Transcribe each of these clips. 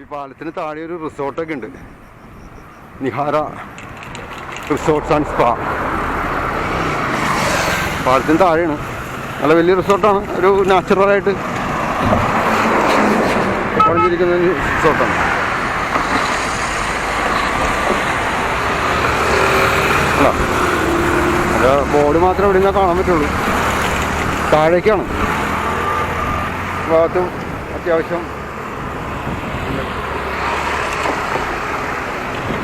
ഈ പാലത്തിന് താഴെ ഒരു റിസോർട്ടൊക്കെ ഉണ്ട്. Nihara resorts and spa. പാലത്തിന് താഴെയാണ്. നല്ല വലിയ റിസോർട്ടാണ്. ഒരു നാച്ചുറലായിട്ട് ഒരു റിസോർട്ടാണ്. ബോർഡ് മാത്രം ഇവിടെ നിന്നാൽ കാണാൻ പറ്റുള്ളൂ. താഴേക്കാണ്. ഭാഗത്തും അത്യാവശ്യം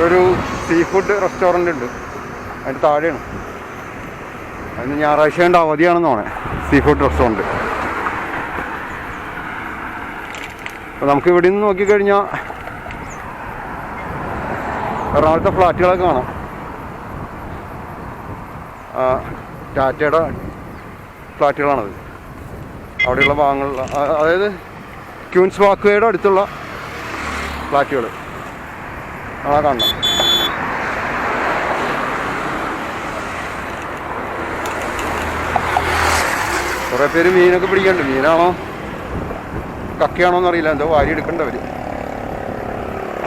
ഒരു സീ ഫുഡ് റെസ്റ്റോറന്റ് ഉണ്ട്. അതിന്റെ താഴെയാണ്. അതിന് ഞായറാഴ്ച കണ്ട അവധിയാണെന്ന് തോന്നേ സീ ഫുഡ് റെസ്റ്റോറന്റ് അപ്പോൾ നമുക്ക് ഇവിടെ നിന്ന് നോക്കിക്കഴിഞ്ഞാൽ എറണാകുളത്തെ ഫ്ലാറ്റുകളൊക്കെ കാണാം. ടാറ്റയുടെ ഫ്ലാറ്റുകളാണത്. അവിടെയുള്ള ഭാഗങ്ങളിലുള്ള അതായത് ക്യൂൻസ് വാക്വേയുടെ അടുത്തുള്ള ഫ്ലാറ്റുകൾ ആ കുറെ പേര് മീനൊക്കെ പിടിക്കണ്ട്. മീനാണോ? കക്കയാണോ അറിയില്ല എന്തോ വാരി എടുക്കണ്ടവര്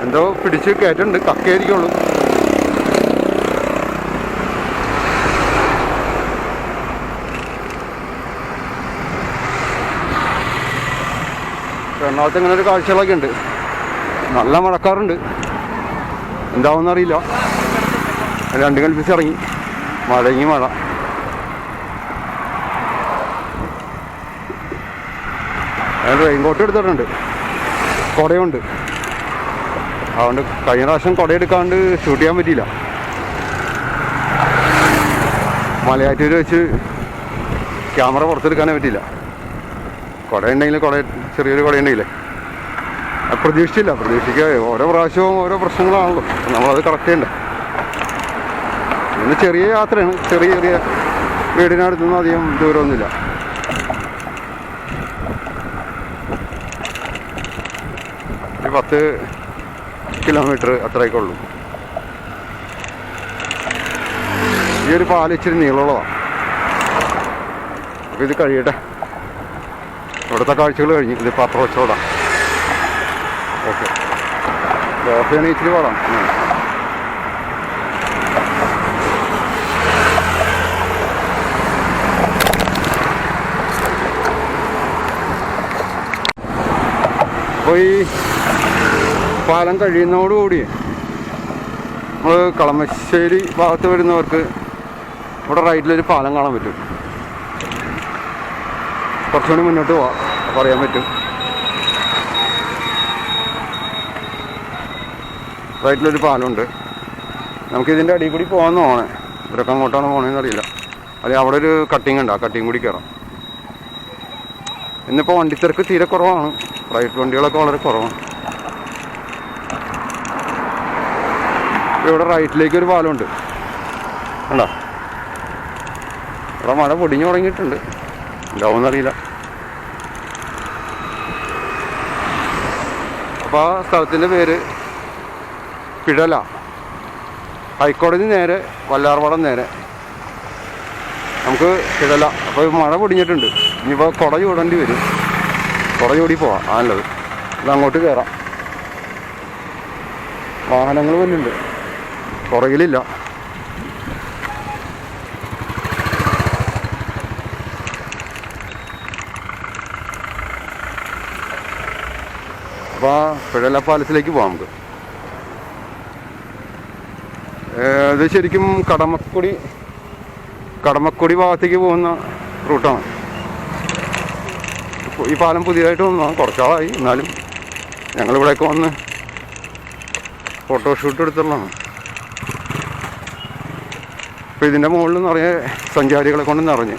എന്തോ പിടിച്ച് കയറ്റുണ്ട്. കക്കയായിരിക്കുള്ളൂ. എറണാകുളത്ത് ഇങ്ങനെ ഒരു കാഴ്ചകളൊക്കെ ഉണ്ട്. നല്ല മഴക്കാറുണ്ട്. എന്താവുമെന്ന് അറിയില്ല. രണ്ട് കൽപ്പിച്ച് ഇറങ്ങി. മഴങ്ങി മഴ. ഞാൻ റെയിൻകോട്ട് എടുത്തിട്ടുണ്ട്. കുടയുണ്ട്. അതുകൊണ്ട് കഴിഞ്ഞ പ്രാവശ്യം കുടയെടുക്കാണ്ട് ഷൂട്ട് ചെയ്യാൻ പറ്റിയില്ല. മലയാറ്റൂർ വെച്ച് ക്യാമറ പുറത്തെടുക്കാനേ പറ്റിയില്ല. കുട ഉണ്ടെങ്കിൽ കുട ചെറിയൊരു കുട ഉണ്ടെങ്കിലേ പ്രതീക്ഷിച്ചില്ല. പ്രതീക്ഷിക്കുക. ഓരോ പ്രാവശ്യവും ഓരോ പ്രശ്നങ്ങളാണല്ലോ. നമ്മളത് കറക്റ്റ് ചെയ്യണ്ടേ? ഇന്ന് ചെറിയ യാത്രയാണ്. ചെറിയ ചെറിയ വീടിനടുത്തൊന്നും അധികം ദൂരമൊന്നുമില്ല. പത്ത് കിലോമീറ്റർ അത്രയൊക്കെ ഉള്ളൂ. ഈ ഒരു പാൽ ഇച്ചിരി നീളമുള്ളതാണ്. അപ്പോൾ ഇത് കഴിയട്ടെ. ഇവിടുത്തെ കാഴ്ചകൾ കഴിഞ്ഞു. ഇത് അപ്രോച്ച് റോഡാണ് ഓക്കെ ലോഫയാണ് ഇച്ചിരി ഉം. അപ്പോൾ ഈ പാലം കഴിയുന്നതോടുകൂടി നമ്മൾ കളമശ്ശേരി ഭാഗത്ത് വരുന്നവർക്ക് ഇവിടെ റൈറ്റിലൊരു പാലം കാണാൻ പറ്റും. കുറച്ചുകൂടി മുന്നോട്ട് പോവാം. അപ്പോൾ പറ്റും. റൈറ്റിലൊരു പാലമുണ്ട് നമുക്കിതിന്റെ അടിയിൽ കൂടി പോകാമെന്ന് പോകണേ ഇവരൊക്കെ അങ്ങോട്ടാണ് പോകണമെന്ന് അറിയില്ല. അല്ലെങ്കിൽ അവിടെ ഒരു കട്ടിങ് ഉണ്ട്. ആ കട്ടിങ് കൂടി കയറാം ഇന്നിപ്പോൾ വണ്ടിത്തിരക്ക് തീരെ കുറവാണ്. പ്രൈവറ്റ് വണ്ടികളൊക്കെ വളരെ കുറവാണ്. ഇവിടെ റൈറ്റിലേക്ക് ഒരു പാലമുണ്ട് കണ്ടോ? ഇവിടെ മഴ പൊടിഞ്ഞു തുടങ്ങിയിട്ടുണ്ട്. ഉണ്ടാവുമെന്നറിയില്ല അപ്പോൾ ആ സ്ഥലത്തിന്റെ പേര് പിഴല. ഹൈക്കോടതി നേരെ വല്ലാർവടം നേരെ. നമുക്ക് പിഴല. അപ്പോൾ മഴ പൊടിഞ്ഞിട്ടുണ്ട്. ഇനിയിപ്പോൾ കുട ചൂടേണ്ടി വരും. കുട ചൂടി പോവാം. ആണല്ലത് ഇത് അങ്ങോട്ട് കയറാം വാഹനങ്ങൾ വല്ലുണ്ട് പുറകിലില്ല. അപ്പോൾ പിഴല പാലത്തിലേക്ക് പോവാം നമുക്ക്. ഇത് ശരിക്കും കടമക്കുടി കടമക്കുടി ഭാഗത്തേക്ക് പോകുന്ന റൂട്ടാണ്. ഈ പാലം പുതിയതായിട്ട് വന്നു കുറച്ചാളായി. എന്നാലും ഞങ്ങളിവിടെയൊക്കെ വന്ന് ഫോട്ടോഷൂട്ട് എടുത്തുള്ളതാണ്. അപ്പോൾ ഇതിന്റെ മുകളിൽ നിറയെ സഞ്ചാരികളെ കൊണ്ട് നിറഞ്ഞ്.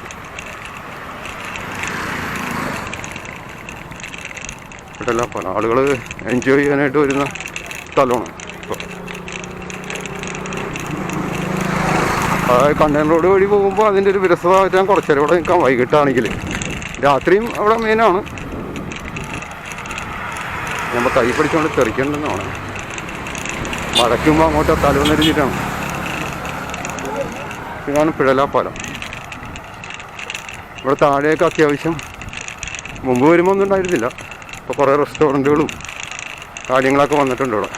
ഇവിടെല്ല പല ആളുകൾ എൻജോയ് ചെയ്യാനായിട്ട് വരുന്ന സ്ഥലമാണ്. കണ്ടൻ റോഡ് വഴി പോകുമ്പോൾ അതിന്റെ ഒരു വിരസമായിട്ട് ഞാൻ കുറച്ചേരം ഇവിടെ നിൽക്കാം വൈകിട്ടാണെങ്കിൽ രാത്രിയും അവിടെ മെയിനാണ്. നമ്മൾ കൈ പിടിച്ചുകൊണ്ട് തെറിക്കണ്ടെന്നാണ് മടക്കുമ്പോൾ അങ്ങോട്ട് തലവന്നിരിച്ചിട്ടാണ് ഇതാണ് പിഴലാപ്പാലം. ഇവിടെ താഴെയൊക്കെ അത്യാവശ്യം മുമ്പ് വരുമ്പോൾ ഒന്നും ഉണ്ടായിരുന്നില്ല. ഇപ്പോൾ കുറേ റെസ്റ്റോറന്റുകളും കാര്യങ്ങളൊക്കെ വന്നിട്ടുണ്ട് ഇവിടെ.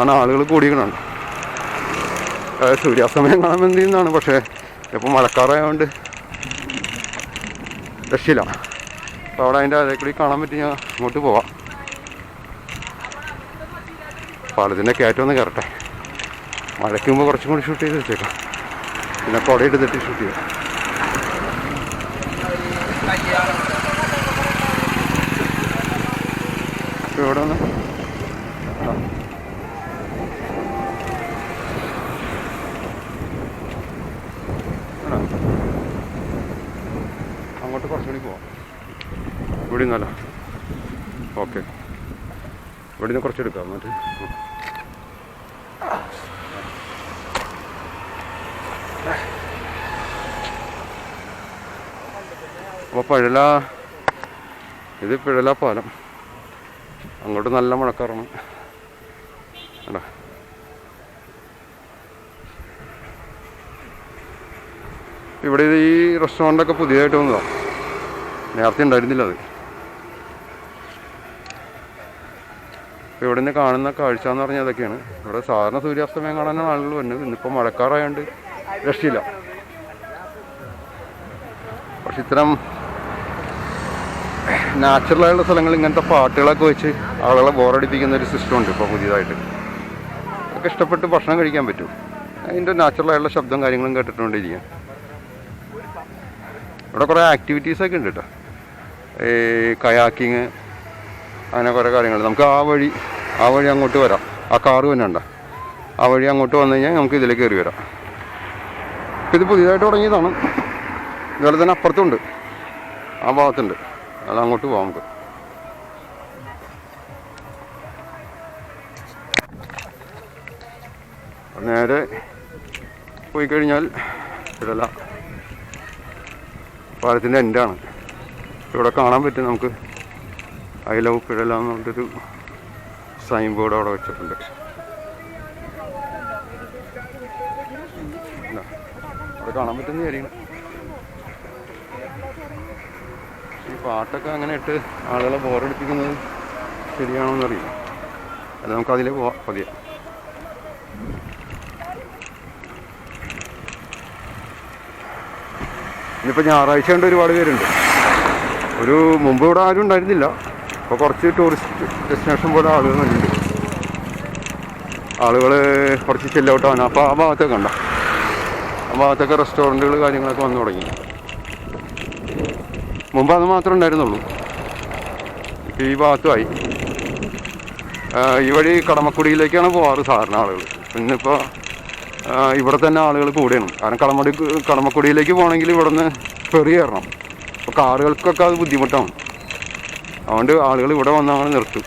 ആണ് ആളുകൾ അതായത് സൂര്യാസ്തമയം കാണാൻ വേണ്ടിയെന്നാണ് പക്ഷേ ഇപ്പോൾ മഴക്കാറായതുകൊണ്ട് രക്ഷയില്ല. അപ്പോൾ അവിടെ അതിന്റെ അതേ കാണാൻ പറ്റി ഞാൻ അങ്ങോട്ട് പോവാം. പാലത്തിന്റെ കയറ്റം ഒന്ന് കയറട്ടെ. മഴയ്ക്ക് മുമ്പ് കുറച്ചും കൂടി ഷൂട്ട് ചെയ്ത് വെച്ചേക്കാം. പിന്നെ കുട എടുത്തിട്ട് ഷൂട്ട് ചെയ്യാം. ഇപ്പൊ ഇവിടെ ഒന്ന് ആ. ആണോ? അങ്ങോട്ട് കുറച്ചുകൂടി പോവാം ഇവിടെ നിന്നല്ല ഓക്കെ ഇവിടെ നിന്ന് കുറച്ചെടുക്കാം എന്നിട്ട്. അപ്പോൾ പഴല ഇത് പിഴല പാലം. അങ്ങോട്ട് നല്ല മഴക്കാറാണ്. അല്ല ഇവിടെ ഈ റെസ്റ്റോറന്റൊക്കെ പുതിയതായിട്ട് വന്നതാണ് നേരത്തെ ഉണ്ടായിരുന്നില്ല അത്. ഇപ്പോൾ ഇവിടെ നിന്ന് കാണുന്ന കാഴ്ച എന്ന് പറഞ്ഞാൽ അതൊക്കെയാണ് ഇവിടെ സാധാരണ സൂര്യാസ്തമയം കാണാനാണ് ആളുകൾ വരുന്നത്. ഇന്നിപ്പോൾ മഴക്കാറായതുകൊണ്ട് രക്ഷയില്ല. പക്ഷെ ഇത്തരം നാച്ചുറലായുള്ള സ്ഥലങ്ങൾ ഇങ്ങനത്തെ പാട്ടുകളൊക്കെ വെച്ച് ആളുകളെ ബോറടിപ്പിക്കുന്ന ഒരു സിസ്റ്റം ഉണ്ട് ഇപ്പോൾ പുതിയതായിട്ട്. അതൊക്കെ ഇഷ്ടപ്പെട്ട് ഭക്ഷണം കഴിക്കാൻ പറ്റും. അതിന്റെ നാച്ചുറലായുള്ള ശബ്ദം കാര്യങ്ങളും കേട്ടിട്ടുകൊണ്ടിരിക്കാം ഇവിടെ കുറേ ആക്ടിവിറ്റീസൊക്കെ ഉണ്ട് കേട്ടോ. ഈ കയാക്കിങ് അങ്ങനെ കുറേ കാര്യങ്ങൾ. നമുക്ക് ആ വഴി ആ വഴി അങ്ങോട്ട് വരാം. ആ കാറ് തന്നെ ആ വഴി അങ്ങോട്ട് വന്നു കഴിഞ്ഞാൽ നമുക്ക് ഇതിലേക്ക് കയറി വരാം. ഇത് പുതിയതായിട്ട് തുടങ്ങിയതാണ്. ഇതുപോലെ തന്നെ അപ്പുറത്തുണ്ട്. ആ ഭാഗത്തുണ്ട്. അത് അങ്ങോട്ട് പോകാം നമുക്ക്. നേരെ പോയി കഴിഞ്ഞാൽ ഇടല പാലത്തിന്റെ എൻഡാണ് ഇവിടെ കാണാൻ പറ്റും നമുക്ക്. ഐ ലവ് പിഴല എന്നുള്ളൊരു സൈൻ ബോർഡ് അവിടെ വെച്ചിട്ടുണ്ട്. അവിടെ കാണാൻ പറ്റുന്ന കാര്യങ്ങൾ ഈ പാട്ടൊക്കെ അങ്ങനെ ഇട്ട് ആളുകളെ ബോറടിപ്പിക്കുന്നത് ശരിയാണോ എന്നറിയില്ല അല്ല നമുക്ക് അതിലേ പോവാം പതിയെ. ഇനിയിപ്പോൾ ഞായറാഴ്ച കൊണ്ട് ഒരുപാട് പേരുണ്ട്. ഒരു മുമ്പ് ഇവിടെ ആരും ഉണ്ടായിരുന്നില്ല. ഇപ്പോൾ കുറച്ച് ടൂറിസ്റ്റ് ഡെസ്റ്റിനേഷൻ പോലെ ആളുകൾ വരുന്നുണ്ട് ആളുകൾ കുറച്ച് ചെല്ലൗട്ടാണ് അപ്പോൾ ആ ഭാഗത്തൊക്കെ ഉണ്ടോ ആ ഭാഗത്തൊക്കെ റെസ്റ്റോറന്റുകൾ കാര്യങ്ങളൊക്കെ വന്നു തുടങ്ങി. മുമ്പ് അത് മാത്രമേ ഉണ്ടായിരുന്നുള്ളൂ. ഇപ്പോൾ ഈ ഭാഗത്തുമായി ഈ വഴി കടമക്കുടിയിലേക്കാണ് പോവാറ് സാധാരണ ആളുകൾ ഇന്നിപ്പോൾ ഇവിടെ തന്നെ ആളുകൾ കൂടിയാണ്. കാരണം കടമടി കടമക്കുടിയിലേക്ക് പോകണമെങ്കിൽ ഇവിടെ നിന്ന് ഫെറി കയറണം. അപ്പോൾ കാറുകൾക്കൊക്കെ അത് ബുദ്ധിമുട്ടാണ്. അതുകൊണ്ട് ആളുകൾ ഇവിടെ വന്നങ്ങനെ നിർത്തും.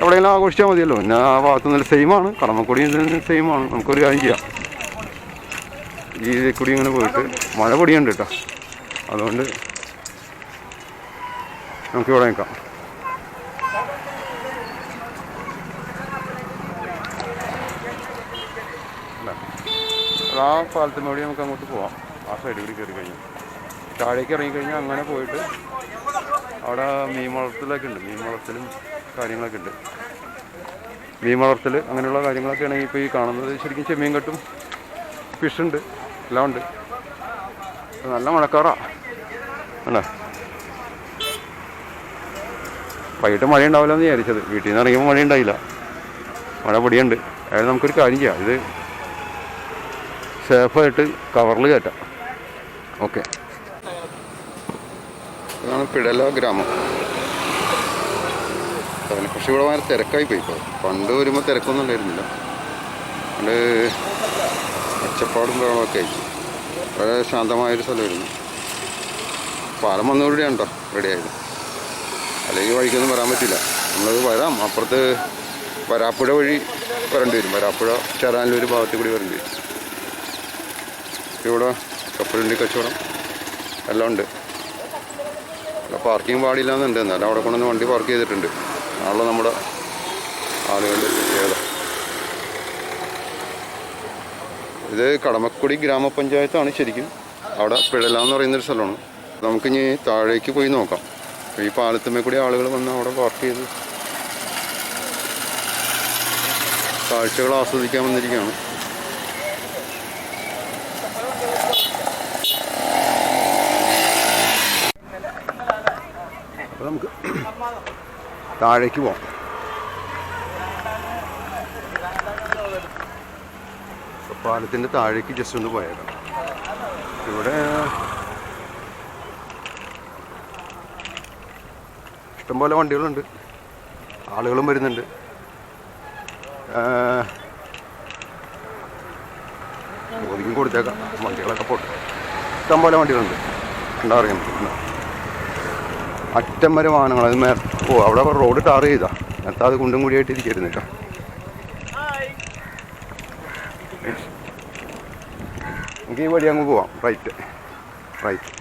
എവിടെയെങ്കിലും ആഘോഷിച്ചാൽ മതിയല്ലോ. പിന്നെ ആ ഭാഗത്തു നിന്ന് സെയിമാണ് കടമക്കുടി സെയിമാണ് നമുക്കൊരു കാര്യം ചെയ്യാം. ഈ കൂടി ഇങ്ങനെ പോയിട്ട് മഴ പൊടിയുണ്ട് കേട്ടോ. അതുകൊണ്ട് നമുക്ക് ഇവിടെ നിൽക്കാം. ആ പാലത്തിന് വഴി നമുക്ക് അങ്ങോട്ട് പോവാം. ആ സൈഡിൽ കൂടി കയറി കഴിഞ്ഞു താഴേക്ക് ഇറങ്ങിക്കഴിഞ്ഞാൽ അങ്ങനെ പോയിട്ട് അവിടെ മീൻ വളർത്തലൊക്കെ ഉണ്ട്. മീൻ വളർത്തലും കാര്യങ്ങളൊക്കെ ഉണ്ട്. മീൻ വളർത്തൽ അങ്ങനെയുള്ള കാര്യങ്ങളൊക്കെയാണ് ഇപ്പോൾ ഈ കാണുന്നത്. ശരിക്കും ചെമ്മീൻ കെട്ടും ഫിഷ് ഉണ്ട് എല്ലാം ഉണ്ട്. നല്ല മഴക്കാറാ. അല്ലേ? വൈകിട്ട് മഴ ഉണ്ടാവില്ല എന്ന് വിചാരിച്ചത്. വീട്ടിൽ നിന്ന് ഇറങ്ങിയപ്പോൾ മഴ ഉണ്ടായില്ല മഴ പൊടിയുണ്ട്. അതായത് നമുക്കൊരു കാര്യം ചെയ്യാം. ഇത് സേഫായിട്ട് കവറിൽ കയറ്റാം. ഓക്കെ ഇതാണ് പിടല ഗ്രാമം. പക്ഷെ ഇവിടെ ഭയങ്കര തിരക്കായി പോയി ഇപ്പോൾ പണ്ട് വരുമ്പോൾ തിരക്കൊന്നും ഉണ്ടായിരുന്നില്ല. പണ്ട് ഒച്ചപ്പാടും ബഹളമൊക്കെ ആയി. വളരെ ശാന്തമായൊരു സ്ഥലമായിരുന്നു. പാലം വന്നുകൂടിയാണ് കേട്ടോ റെഡിയായത് അല്ലെങ്കിൽ വഴിക്കൊന്നും വരാൻ പറ്റില്ല. നമ്മളത് വരാം. അപ്പുറത്ത് വരാപ്പുഴ വഴി വരേണ്ടി വരും. വരാപ്പുഴ ചെറാനൂർ ഭാഗത്ത് കൂടി വരേണ്ടി വരും. ഇവിടെ കപ്പലിന്റെ കച്ചവടം. എല്ലാം ഉണ്ട്. ഇവിടെ പാർക്കിംഗ് പാടില്ല എന്നുണ്ട് എന്നാലും അവിടെ കൊണ്ടുവന്ന് വണ്ടി പാർക്ക് ചെയ്തിട്ടുണ്ട്. നാളെ നമ്മുടെ ആളുകളുടെ പ്രത്യേകത. ഇത് കടമക്കുടി ഗ്രാമപഞ്ചായത്താണ് ശരിക്കും. അവിടെ പിഴല എന്ന് പറയുന്നൊരു സ്ഥലമാണ്. നമുക്കിനി താഴേക്ക് പോയി നോക്കാം. ഈ പാലത്തുമ്മേ കൂടി ആളുകൾ വന്ന് അവിടെ പാർക്ക് ചെയ്ത് കാഴ്ചകൾ ആസ്വദിക്കാൻ വന്നിരിക്കുകയാണ് താഴേക്ക് പോകാം പാലത്തിന്റെ താഴേക്ക് ജസ്റ്റ് ഒന്ന് പോയേക്കാം. ഇവിടെ ഇഷ്ടംപോലെ വണ്ടികളുണ്ട്. ആളുകളും വരുന്നുണ്ട്. ചോദിക്കും കൊടുത്തേക്കാം. വണ്ടികളൊക്കെ പോട്ടെ. ഇഷ്ടംപോലെ വണ്ടികളുണ്ട്. ഉണ്ടാറിയാം അറ്റം വരെ വാഹനങ്ങൾ. അത് മേ ഓ അവിടെ റോഡ് ടാർ ചെയ്താ. നേരത്തെ അത് കുണ്ടും കൂടിയായിട്ട് ഇരിക്കരുന്നു കേട്ടോ. നമുക്ക് ഈ വഴി അങ്ങ് പോവാം. Right right